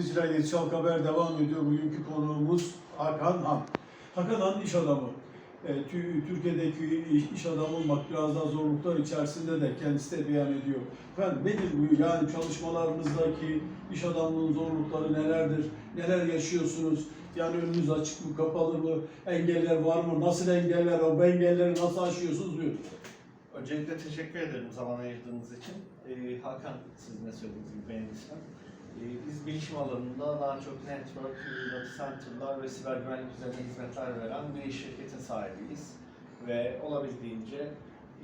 izleyiciler Çalk Haber devam ediyor. Bugünkü konuğumuz Hakan Han. Hakan Han iş adamı. E, tü- Türkiye'deki iş, adamı olmak biraz daha zorluklar içerisinde de kendisi de beyan ediyor. Efendim nedir bu? Yani çalışmalarınızdaki iş adamlığının zorlukları nelerdir? Neler yaşıyorsunuz? Yani önünüz açık mı, kapalı mı? Engeller var mı? Nasıl engeller? O engelleri nasıl aşıyorsunuz? Buyurun. Öncelikle teşekkür ederim zaman ayırdığınız için. Ee, Hakan, sizin de söylediğiniz gibi. Ee, biz bilişim alanında daha çok network, data center'lar ve siber güvenlik üzerine hizmetler veren bir şirketin sahibiyiz. Ve olabildiğince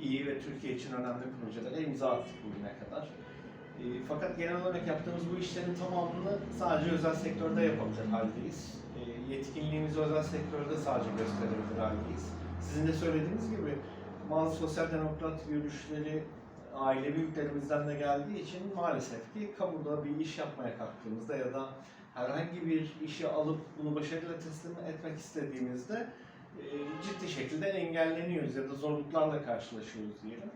iyi ve Türkiye için önemli projelere imza attık bugüne kadar. Ee, fakat genel olarak yaptığımız bu işlerin tamamını sadece özel sektörde yapabilir haldeyiz. Ee, yetkinliğimizi özel sektörde sadece gösterebilir haldeyiz. Sizin de söylediğiniz gibi bazı sosyal demokrat görüşleri aile büyüklerimizden de geldiği için maalesef ki kamuda bir iş yapmaya kalktığımızda ya da herhangi bir işi alıp bunu başarıyla teslim etmek istediğimizde e, ciddi şekilde engelleniyoruz ya da zorluklarla karşılaşıyoruz diyelim.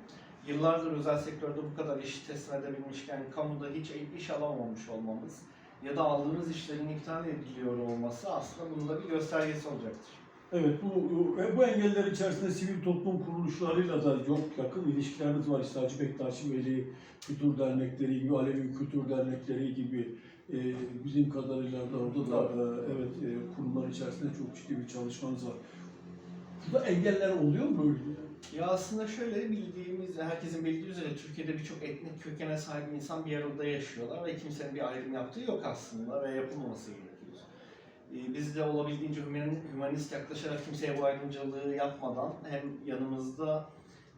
Yıllardır özel sektörde bu kadar işi teslim edebilmişken kamuda hiç iş alamamış olmamız ya da aldığımız işlerin iptal ediliyor olması aslında bunun da bir göstergesi olacaktır. Evet, bu, bu- bu engeller içerisinde sivil toplum kuruluşlarıyla da çok yakın ilişkileriniz var. İşte Hacı Bektaşi Veli Kültür Dernekleri gibi, Alevi Kültür Dernekleri gibi e, bizim kadarıyla da orada da e, evet e, kurumlar içerisinde çok ciddi bir çalışmanız var. Burada engeller oluyor mu böyle? Ya aslında şöyle bildiğimiz, herkesin bildiği üzere Türkiye'de birçok etnik kökene sahip insan bir arada yaşıyorlar ve kimsenin bir ayrım yaptığı yok aslında ve yapılmaması gerekiyor. Ee, Biz de olabildiğince hüman- hümanist yaklaşarak kimseye bu ayrımcılığı yapmadan hem yanımızda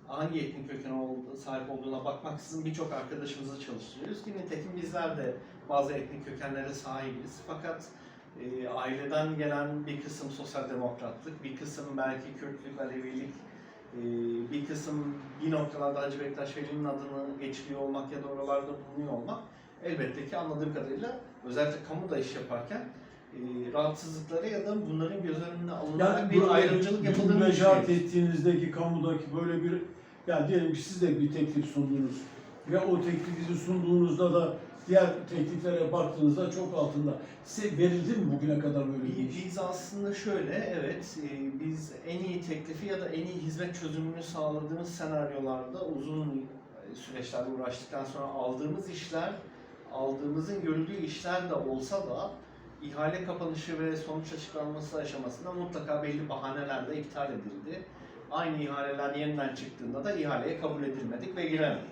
hangi etnik kökene sahip olduğuna bakmaksızın birçok arkadaşımızı çalıştırıyoruz ki nitekim bizler de bazı etnik kökenlere sahibiz. Fakat e, aileden gelen bir kısım sosyal demokratlık, bir kısım belki Kürtlük, Alevilik, ee, bir kısım bir noktalarda Hacı Bektaş Veli'nin adını geçiriyor olmak ya da oralarda bulunuyor olmak elbette ki anladığım kadarıyla özellikle kamuda iş yaparken e, rahatsızlıklara ya da bunların göz önüne alınarak bir böyle ayrımcılık yapıldığını düşünüyorum. ettiğinizdeki kamudaki böyle bir yani diyelim ki siz de bir teklif sundunuz ve o teklifi sunduğunuzda da diğer tekliflere baktığınızda çok altında. Size verildi mi bugüne kadar böyle bir iş? Biz aslında şöyle, evet, e, biz en iyi teklifi ya da en iyi hizmet çözümünü sağladığımız senaryolarda uzun süreçlerle uğraştıktan sonra aldığımız işler, aldığımızın görüldüğü işler de olsa da ihale kapanışı ve sonuç açıklanması aşamasında mutlaka belli bahanelerle iptal edildi. Aynı ihaleler yeniden çıktığında da ihaleye kabul edilmedik ve giremedik.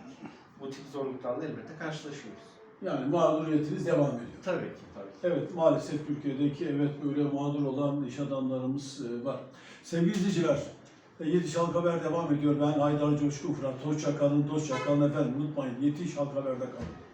Bu tip zorluklarla elbette karşılaşıyoruz. Yani mağduriyetiniz devam ediyor. Tabii ki, tabii ki. Evet maalesef Türkiye'deki evet böyle mağdur olan iş adamlarımız e, var. Sevgili izleyiciler, e, Yetiş Halk Haber devam ediyor. Ben Haydar Coşku Fırat. Hoşça kalın, hoşça kalın efendim. Unutmayın Yetiş Halk Haber'de kalın.